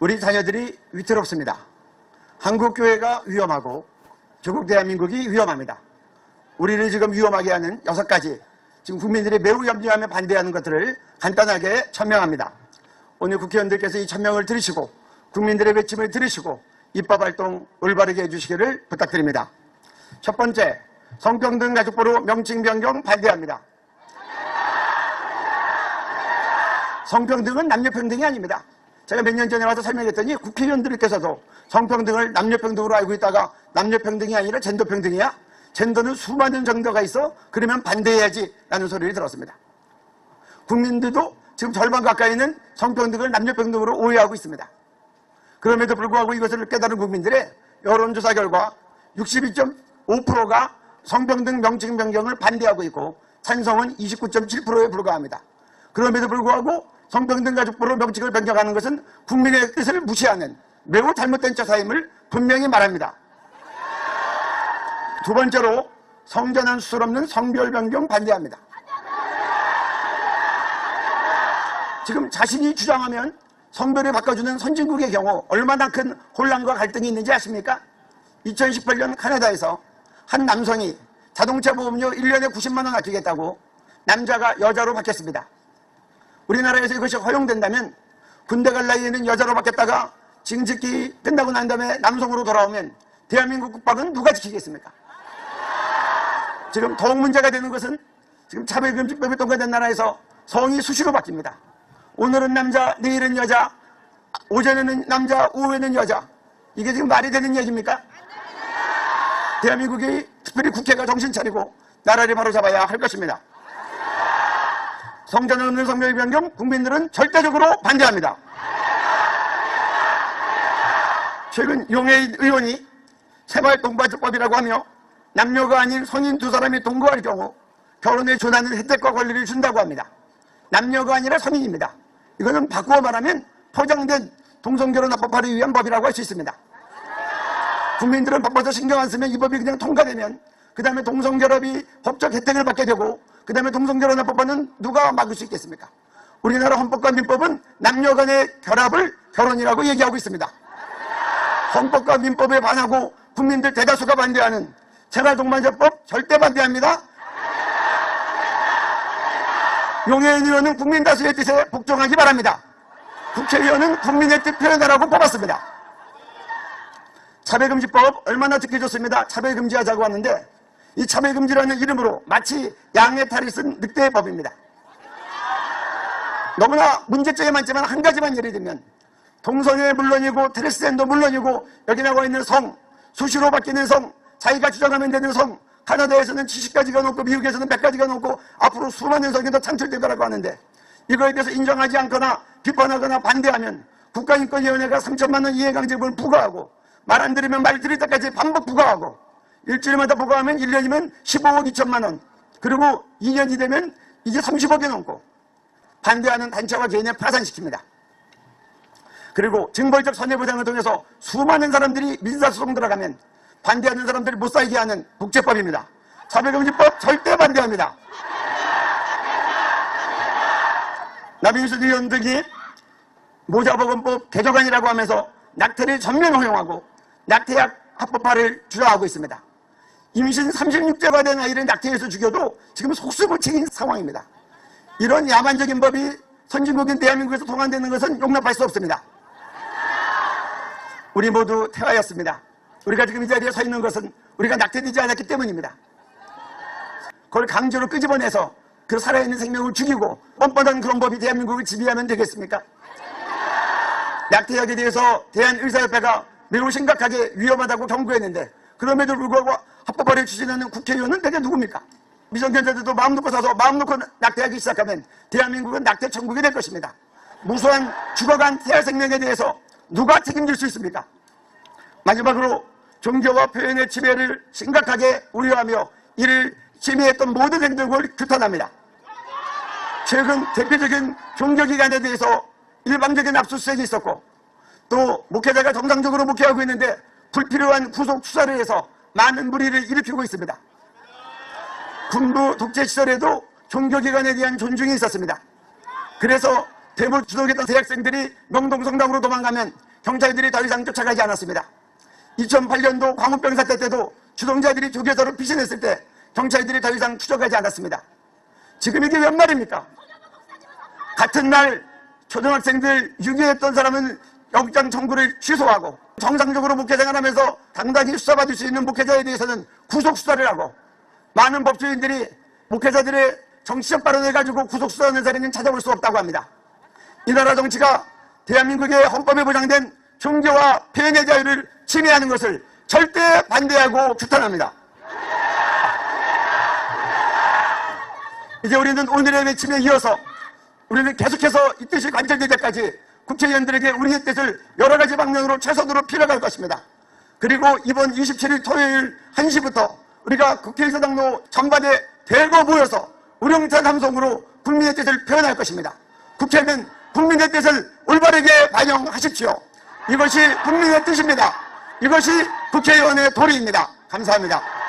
우리 자녀들이 위태롭습니다. 한국 교회가 위험하고 조국 대한민국이 위험합니다. 우리를 지금 위험하게 하는 여섯 가지 지금 국민들이 매우 염려하며 반대하는 것들을 간단하게 천명합니다. 오늘 국회의원들께서 이 천명을 들으시고 국민들의 외침을 들으시고 입법 활동 올바르게 해주시기를 부탁드립니다. 첫 번째, 성평등 가족부로 명칭 변경 반대합니다. 성평등은 남녀평등이 아닙니다. 제가 몇 년 전에 와서 설명했더니 국회의원들께서도 성평등을 남녀평등으로 알고 있다가 남녀평등이 아니라 젠더평등이야? 젠더는 수많은 정도가 있어? 그러면 반대해야지 라는 소리를 들었습니다. 국민들도 지금 절반 가까이는 성평등을 남녀평등으로 오해하고 있습니다. 그럼에도 불구하고 이것을 깨달은 국민들의 여론조사 결과 62.5%가 성평등 명칭 변경을 반대하고 있고 찬성은 29.7%에 불과합니다. 그럼에도 불구하고 성평등 가족부로 명칭을 변경하는 것은 국민의 뜻을 무시하는 매우 잘못된 처사임을 분명히 말합니다. 두 번째로 성전환 수술 없는 성별 변경 반대합니다. 지금 자신이 주장하면 성별을 바꿔주는 선진국의 경우 얼마나 큰 혼란과 갈등이 있는지 아십니까? 2018년 카나다에서 한 남성이 자동차 보험료 1년에 90만 원 아끼겠다고 남자가 여자로 바뀌었습니다. 우리나라에서 이것이 허용된다면 군대 갈 나이에는 여자로 바뀌었다가 징집기 끝나고 난 다음에 남성으로 돌아오면 대한민국 국방은 누가 지키겠습니까? 지금 더욱 문제가 되는 것은 지금 차별금지법이 통과된 나라에서 성이 수시로 바뀝니다. 오늘은 남자, 내일은 여자, 오전에는 남자, 오후에는 여자. 이게 지금 말이 되는 얘기입니까? 대한민국이 특별히 국회가 정신 차리고 나라를 바로 잡아야 할 것입니다. 성전 없는 성별 변경 국민들은 절대적으로 반대합니다. 최근 용해인 의원이 생활동반조법이라고 하며 남녀가 아닌 성인 두 사람이 동거할 경우 결혼에 준하는 혜택과 권리를 준다고 합니다. 남녀가 아니라 성인입니다. 이거는 바꾸어 말하면 포장된 동성결혼 합법화를 위한 법이라고 할 수 있습니다. 국민들은 바빠서 신경 안 쓰면 이 법이 그냥 통과되면 그 다음에 동성결합이 법적 혜택을 받게 되고 그 다음에 동성결혼 합법화는 누가 막을 수 있겠습니까? 우리나라 헌법과 민법은 남녀 간의 결합을 결혼이라고 얘기하고 있습니다. 헌법과 민법에 반하고 국민들 대다수가 반대하는 생활동반자법 절대 반대합니다. 용해인 의원은 국민 다수의 뜻에 복종하기 바랍니다. 국회의원은 국민의 뜻 표현하라고 뽑았습니다. 차별금지법 얼마나 듣기 좋습니다. 차별금지하자고 하는데 이 차별금지라는 이름으로 마치 양의 탈을 쓴 늑대의 법입니다. 너무나 문제점이 많지만 한 가지만 예를 들면 동성애 물론이고 트랜스젠더 물론이고 여기 나와 있는 성, 수시로 바뀌는 성, 자기가 주장하면 되는 성, 카나다에서는 70가지가 넘고 미국에서는 100가지가 넘고 앞으로 수많은 성이 더 창출될 거라고 하는데 이거에 대해서 인정하지 않거나 비판하거나 반대하면 국가인권위원회가 3천만 원 이해강제금을 부과하고 말 안 들으면 말 들을 때까지 반복 부과하고 일주일마다 부과하면 1년이면 15억 2천만 원 그리고 2년이 되면 이제 30억이 넘고 반대하는 단체와 개인을 파산시킵니다. 그리고 징벌적 손해보상을 통해서 수많은 사람들이 민사소송 들어가면 반대하는 사람들이 못 살게 하는 국제법입니다. 차별금지법 절대 반대합니다. 나빈수 의원 등이 모자보건법 개정안이라고 하면서 낙태를 전면 허용하고 낙태약 합법화를 주장하고 있습니다. 임신 36개가 된 아이를 낙태해서 죽여도 지금 속수무책인 상황입니다. 이런 야만적인 법이 선진국인 대한민국에서 통한되는 것은 용납할 수 없습니다. 우리 모두 태아였습니다. 우리가 지금 이 자리에 서 있는 것은 우리가 낙태되지 않았기 때문입니다. 그걸 강제로 끄집어내서 그 살아있는 생명을 죽이고 뻔뻔한 그런 법이 대한민국을 지배하면 되겠습니까? 낙태약에 대해서 대한의사협회가 매우 심각하게 위험하다고 경고했는데 그럼에도 불구하고 합법화를 추진하는 국회의원은 대체 누굽니까? 미성년자들도 마음 놓고 사서 마음 놓고 낙태하기 시작하면 대한민국은 낙태 천국이 될 것입니다. 무수한 죽어간 태아 생명에 대해서 누가 책임질 수 있습니까? 마지막으로 종교와 표현의 침해를 심각하게 우려하며 이를 침해했던 모든 행동을 규탄합니다. 최근 대표적인 종교기관에 대해서 일방적인 압수수색이 있었고 또 목회자가 정상적으로 목회하고 있는데 불필요한 구속 수사를 해서 많은 무리를 일으키고 있습니다. 군부 독재 시절에도 종교기관에 대한 존중이 있었습니다. 그래서 대물 주도했던 대학생들이 명동성당으로 도망가면 경찰들이 더 이상 쫓아가지 않았습니다. 2008년도 광우병 사태 때도 주동자들이 조계서로 피신했을 때 경찰들이 더 이상 추적하지 않았습니다. 지금 이게 웬 말입니까? 같은 날 초등학생들 유기했던 사람은 영장 청구를 취소하고 정상적으로 목회생활 하면서 당당히 수사받을 수 있는 목회자에 대해서는 구속 수사를 하고 많은 법조인들이 목회자들의 정치적 발언을 가지고 구속 수사하는 사례는 찾아볼 수 없다고 합니다. 이 나라 정치가 대한민국의 헌법에 보장된 종교와 표현의 자유를 침해하는 것을 절대 반대하고 규탄합니다. 이제 우리는 오늘의 외침에 이어서 우리는 계속해서 이 뜻이 관철될 때까지 국회의원들에게 우리의 뜻을 여러 가지 방면으로 최선으로 필요할 것입니다. 그리고 이번 27일 토요일 1시부터 우리가 국회의사당로 전반에 대거 모여서 우렁찬 함성으로 국민의 뜻을 표현할 것입니다. 국회는 국민의 뜻을 올바르게 반영하십시오. 이것이 국민의 뜻입니다. 이것이 국회의원의 도리입니다. 감사합니다.